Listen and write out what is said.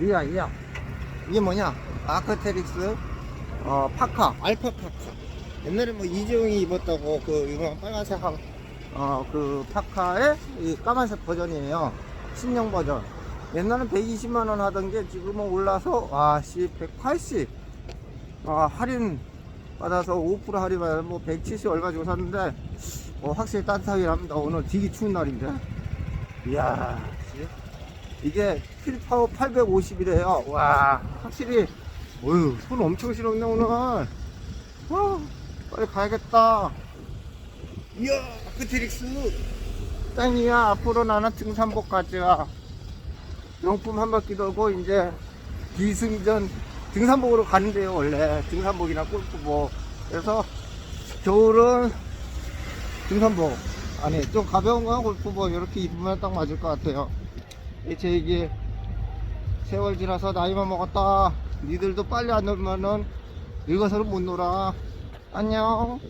이야 이야. 이게 뭐냐? 아크테릭스 어 파카 알파 파카. 옛날에 뭐 이재용이 입었다고 그 유명한 빨간색 어그 파카의 이 까만색 버전이에요. 신형 버전. 옛날엔 120만원 하던 게 지금은 올라서 와씨 180 아, 할인 받아서 5% 할인 받아서 뭐 170 얼마 주고 샀는데 어, 확실히 따뜻하긴 합니다. 오늘 되게 추운 날인데. 이야 씨. 이게 필파워 850이래요. 와, 확실히, 어휴, 손 엄청 시렵네, 오늘. 와, 빨리 가야겠다. 이야, 아크트릭스. 짱이야, 앞으로 나는 등산복 가자. 명품 한 바퀴 돌고, 이제, 기승전 등산복으로 가는데요, 원래. 등산복이나 골프복. 그래서, 겨울은 등산복. 아니, 좀 가벼운 거 골프복 이렇게 입으면 딱 맞을 것 같아요. 제 이게 세월 지나서 나이만 먹었다. 니들도 빨리 안 놀면은 늙어서는 못 놀아. 안녕.